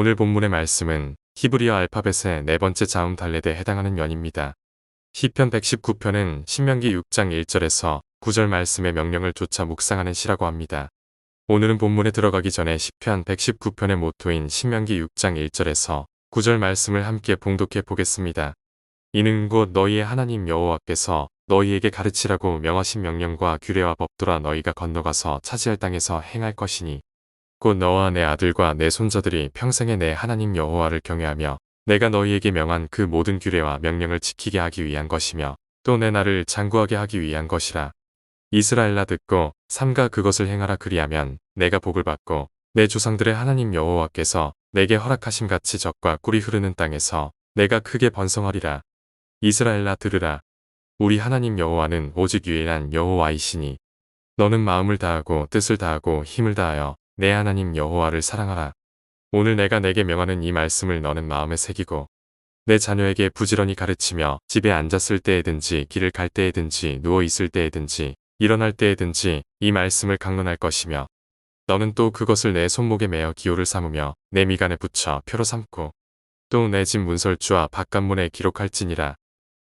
오늘 본문의 말씀은 히브리어 알파벳의 네 번째 자음 달렛에 해당하는 연입니다. 시편 119편은 신명기 6장 1절에서 9절 말씀의 명령을 조차 묵상하는 시라고 합니다. 오늘은 본문에 들어가기 전에 시편 119편의 모토인 신명기 6장 1절에서 9절 말씀을 함께 봉독해 보겠습니다. 이는 곧 너희의 하나님 여호와께서 너희에게 가르치라고 명하신 명령과 규례와 법도라 너희가 건너가서 차지할 땅에서 행할 것이니 곧 너와 내 아들과 내 손자들이 평생에 내 하나님 여호와를 경외하며 내가 너희에게 명한 그 모든 규례와 명령을 지키게 하기 위한 것이며 또 내 나를 장구하게 하기 위한 것이라. 이스라엘라 듣고 삼가 그것을 행하라 그리하면 내가 복을 받고 내 조상들의 하나님 여호와께서 내게 허락하심 같이 적과 꿀이 흐르는 땅에서 내가 크게 번성하리라. 이스라엘라 들으라. 우리 하나님 여호와는 오직 유일한 여호와이시니 너는 마음을 다하고 뜻을 다하고 힘을 다하여 내 하나님 여호와를 사랑하라. 오늘 내가 내게 명하는 이 말씀을 너는 마음에 새기고 내 자녀에게 부지런히 가르치며 집에 앉았을 때에든지 길을 갈 때에든지 누워 있을 때에든지 일어날 때에든지 이 말씀을 강론할 것이며 너는 또 그것을 내 손목에 매어 기호를 삼으며 내 미간에 붙여 표로 삼고 또 내 집 문설주와 바깥문에 기록할지니라.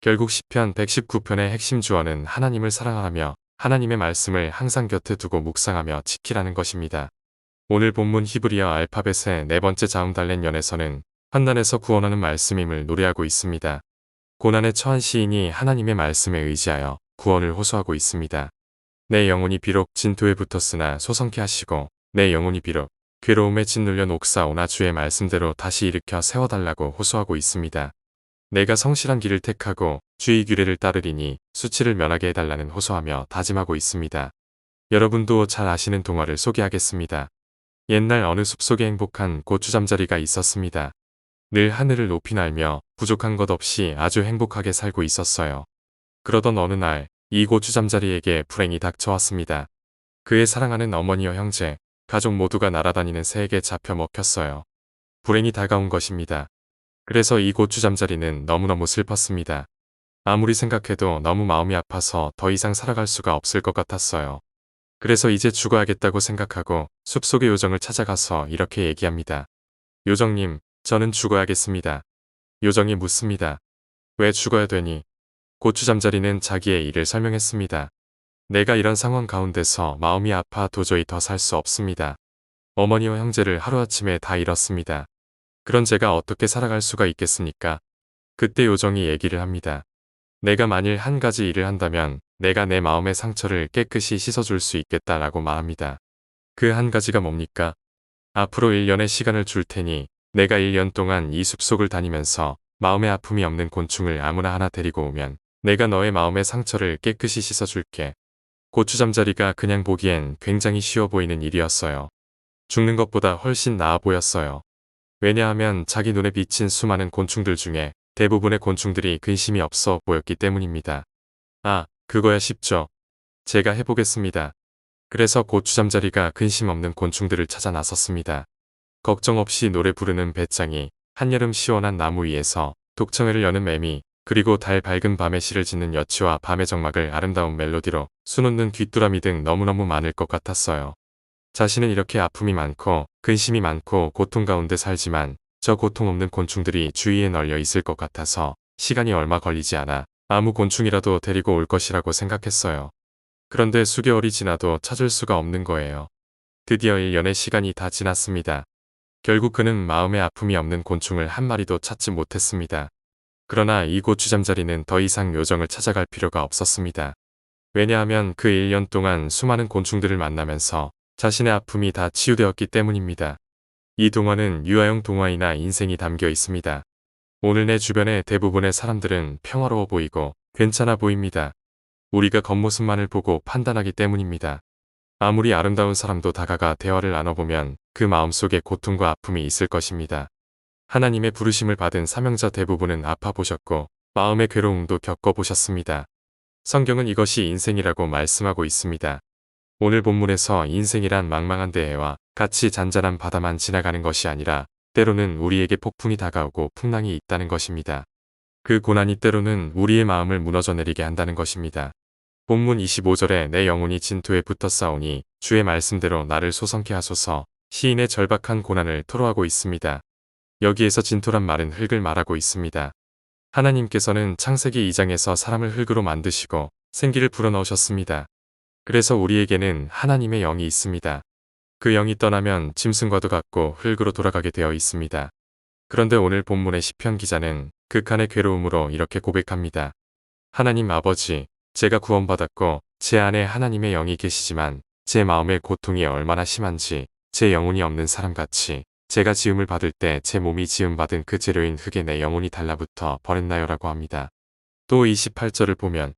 결국 시편 119편의 핵심 주어는 하나님을 사랑하며 하나님의 말씀을 항상 곁에 두고 묵상하며 지키라는 것입니다. 오늘 본문 히브리어 알파벳의 네 번째 자음 달렛 연에서는 환난에서 구원하는 말씀임을 노래하고 있습니다. 고난에 처한 시인이 하나님의 말씀에 의지하여 구원을 호소하고 있습니다. 내 영혼이 비록 진토에 붙었으나 소성케 하시고 내 영혼이 비록 괴로움에 짓눌려 녹사오나 주의 말씀대로 다시 일으켜 세워달라고 호소하고 있습니다. 내가 성실한 길을 택하고 주의 규례를 따르리니 수치를 면하게 해달라는 호소하며 다짐하고 있습니다. 여러분도 잘 아시는 동화를 소개하겠습니다. 옛날 어느 숲속에 행복한 고추 잠자리가 있었습니다. 늘 하늘을 높이 날며 부족한 것 없이 아주 행복하게 살고 있었어요. 그러던 어느 날 이 고추 잠자리에게 불행이 닥쳐왔습니다. 그의 사랑하는 어머니와 형제, 가족 모두가 날아다니는 새에게 잡혀 먹혔어요. 불행이 다가온 것입니다. 그래서 이 고추 잠자리는 너무너무 슬펐습니다. 아무리 생각해도 너무 마음이 아파서 더 이상 살아갈 수가 없을 것 같았어요. 그래서 이제 죽어야겠다고 생각하고 숲속의 요정을 찾아가서 이렇게 얘기합니다. 요정님, 저는 죽어야겠습니다. 요정이 묻습니다. 왜 죽어야 되니? 고추 잠자리는 자기의 일을 설명했습니다. 내가 이런 상황 가운데서 마음이 아파 도저히 더 살 수 없습니다. 어머니와 형제를 하루아침에 다 잃었습니다. 그런 제가 어떻게 살아갈 수가 있겠습니까? 그때 요정이 얘기를 합니다. 내가 만일 한 가지 일을 한다면 내가 내 마음의 상처를 깨끗이 씻어줄 수 있겠다라고 말합니다. 그 한 가지가 뭡니까? 앞으로 1년의 시간을 줄 테니 내가 1년 동안 이 숲속을 다니면서 마음의 아픔이 없는 곤충을 아무나 하나 데리고 오면 내가 너의 마음의 상처를 깨끗이 씻어줄게. 고추 잠자리가 그냥 보기엔 굉장히 쉬워 보이는 일이었어요. 죽는 것보다 훨씬 나아 보였어요. 왜냐하면 자기 눈에 비친 수많은 곤충들 중에 대부분의 곤충들이 근심이 없어 보였기 때문입니다. 아, 그거야 쉽죠. 제가 해보겠습니다. 그래서 고추 잠자리가 근심 없는 곤충들을 찾아 나섰습니다. 걱정 없이 노래 부르는 배짱이, 한여름 시원한 나무 위에서 독청회를 여는 매미, 그리고 달 밝은 밤에 시를 짓는 여치와 밤의 정막을 아름다운 멜로디로 수놓는 귀뚜라미 등 너무너무 많을 것 같았어요. 자신은 이렇게 아픔이 많고 근심이 많고 고통 가운데 살지만 저 고통 없는 곤충들이 주위에 널려 있을 것 같아서 시간이 얼마 걸리지 않아 아무 곤충이라도 데리고 올 것이라고 생각했어요. 그런데 수개월이 지나도 찾을 수가 없는 거예요. 드디어 1년의 시간이 다 지났습니다. 결국 그는 마음의 아픔이 없는 곤충을 한 마리도 찾지 못했습니다. 그러나 이 고추잠자리는 더 이상 요정을 찾아갈 필요가 없었습니다. 왜냐하면 그 1년 동안 수많은 곤충들을 만나면서 자신의 아픔이 다 치유되었기 때문입니다. 이 동화는 유아용 동화이나 인생이 담겨 있습니다. 오늘 내 주변의 대부분의 사람들은 평화로워 보이고 괜찮아 보입니다. 우리가 겉모습만을 보고 판단하기 때문입니다. 아무리 아름다운 사람도 다가가 대화를 나눠보면 그 마음속에 고통과 아픔이 있을 것입니다. 하나님의 부르심을 받은 사명자 대부분은 아파보셨고 마음의 괴로움도 겪어보셨습니다. 성경은 이것이 인생이라고 말씀하고 있습니다. 오늘 본문에서 인생이란 망망한 대해와 같이 잔잔한 바다만 지나가는 것이 아니라 때로는 우리에게 폭풍이 다가오고 풍랑이 있다는 것입니다. 그 고난이 때로는 우리의 마음을 무너져 내리게 한다는 것입니다. 본문 25절에 내 영혼이 진토에 붙어 싸우니 주의 말씀대로 나를 소성케 하소서 시인의 절박한 고난을 토로하고 있습니다. 여기에서 진토란 말은 흙을 말하고 있습니다. 하나님께서는 창세기 2장에서 사람을 흙으로 만드시고 생기를 불어넣으셨습니다. 그래서 우리에게는 하나님의 영이 있습니다. 그 영이 떠나면 짐승과도 같고 흙으로 돌아가게 되어 있습니다. 그런데 오늘 본문의 시편 기자는 극한의 괴로움으로 이렇게 고백합니다. 하나님 아버지, 제가 구원받았고 제 안에 하나님의 영이 계시지만 제 마음의 고통이 얼마나 심한지 제 영혼이 없는 사람같이 제가 지음을 받을 때 제 몸이 지음받은 그 재료인 흙에 내 영혼이 달라붙어 버렸나요라고 합니다. 또 28절을 보면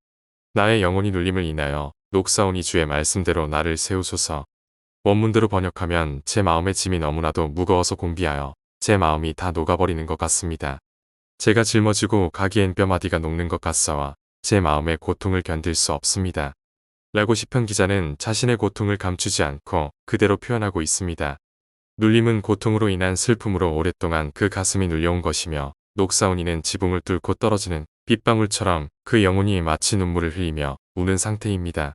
나의 영혼이 눌림을 인하여 녹사오니 주의 말씀대로 나를 세우소서 원문대로 번역하면 제 마음의 짐이 너무나도 무거워서 공비하여 제 마음이 다 녹아버리는 것 같습니다. 제가 짊어지고 가기엔 뼈마디가 녹는 것 같사와 제 마음의 고통을 견딜 수 없습니다. 라고 시편 기자는 자신의 고통을 감추지 않고 그대로 표현하고 있습니다. 눌림은 고통으로 인한 슬픔으로 오랫동안 그 가슴이 눌려온 것이며 녹사오니는 지붕을 뚫고 떨어지는 빗방울처럼 그 영혼이 마치 눈물을 흘리며 우는 상태입니다.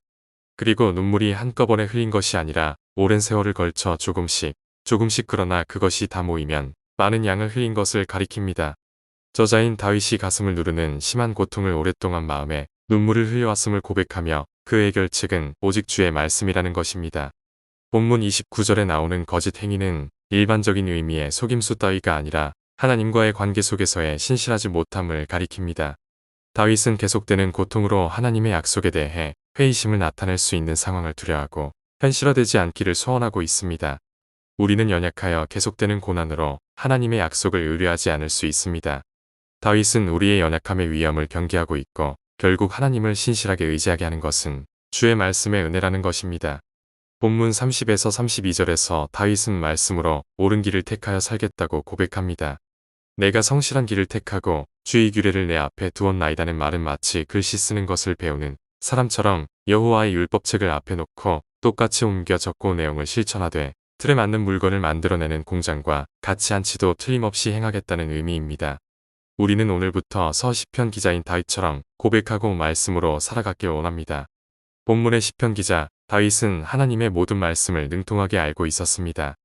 그리고 눈물이 한꺼번에 흘린 것이 아니라 오랜 세월을 걸쳐 조금씩 조금씩 그러나 그것이 다 모이면 많은 양을 흘린 것을 가리킵니다. 저자인 다윗이 가슴을 누르는 심한 고통을 오랫동안 마음에 눈물을 흘려왔음을 고백하며 그 해결책은 오직 주의 말씀이라는 것입니다. 본문 29절에 나오는 거짓 행위는 일반적인 의미의 속임수 따위가 아니라 하나님과의 관계 속에서의 신실하지 못함을 가리킵니다. 다윗은 계속되는 고통으로 하나님의 약속에 대해 회의심을 나타낼 수 있는 상황을 두려워하고 현실화되지 않기를 소원하고 있습니다. 우리는 연약하여 계속되는 고난으로 하나님의 약속을 의뢰하지 않을 수 있습니다. 다윗은 우리의 연약함의 위험을 경계하고 있고 결국 하나님을 신실하게 의지하게 하는 것은 주의 말씀의 은혜라는 것입니다. 본문 30에서 32절에서 다윗은 말씀으로 옳은 길을 택하여 살겠다고 고백합니다. 내가 성실한 길을 택하고 주의 규례를 내 앞에 두었나이다는 말은 마치 글씨 쓰는 것을 배우는 사람처럼 여호와의 율법책을 앞에 놓고 똑같이 옮겨 적고 내용을 실천하되 틀에 맞는 물건을 만들어내는 공장과 같이 한치도 틀림없이 행하겠다는 의미입니다. 우리는 오늘부터 서시편 기자인 다윗처럼 고백하고 말씀으로 살아가길 원합니다. 본문의 시편 기자 다윗은 하나님의 모든 말씀을 능통하게 알고 있었습니다.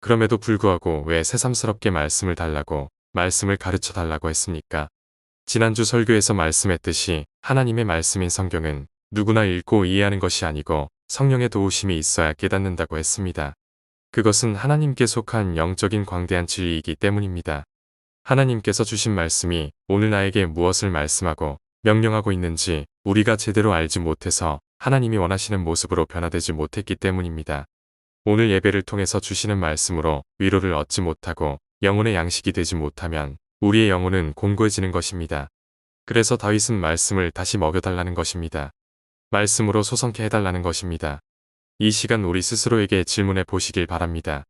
그럼에도 불구하고 왜 새삼스럽게 말씀을 달라고 말씀을 가르쳐 달라고 했습니까? 지난주 설교에서 말씀했듯이 하나님의 말씀인 성경은 누구나 읽고 이해하는 것이 아니고 성령의 도우심이 있어야 깨닫는다고 했습니다. 그것은 하나님께 속한 영적인 광대한 진리이기 때문입니다. 하나님께서 주신 말씀이 오늘 나에게 무엇을 말씀하고 명령하고 있는지 우리가 제대로 알지 못해서 하나님이 원하시는 모습으로 변화되지 못했기 때문입니다. 오늘 예배를 통해서 주시는 말씀으로 위로를 얻지 못하고 영혼의 양식이 되지 못하면 우리의 영혼은 공고해지는 것입니다. 그래서 다윗은 말씀을 다시 먹여달라는 것입니다. 말씀으로 소성케 해달라는 것입니다. 이 시간 우리 스스로에게 질문해 보시길 바랍니다.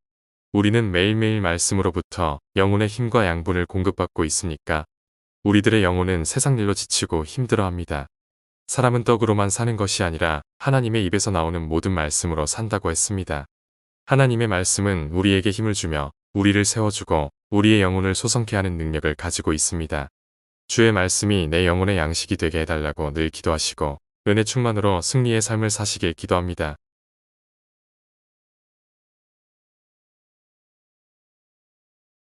우리는 매일매일 말씀으로부터 영혼의 힘과 양분을 공급받고 있으니까 우리들의 영혼은 세상 일로 지치고 힘들어합니다. 사람은 떡으로만 사는 것이 아니라 하나님의 입에서 나오는 모든 말씀으로 산다고 했습니다. 하나님의 말씀은 우리에게 힘을 주며 우리를 세워주고 우리의 영혼을 소성케 하는 능력을 가지고 있습니다. 주의 말씀이 내 영혼의 양식이 되게 해달라고 늘 기도하시고 은혜 충만으로 승리의 삶을 사시길 기도합니다.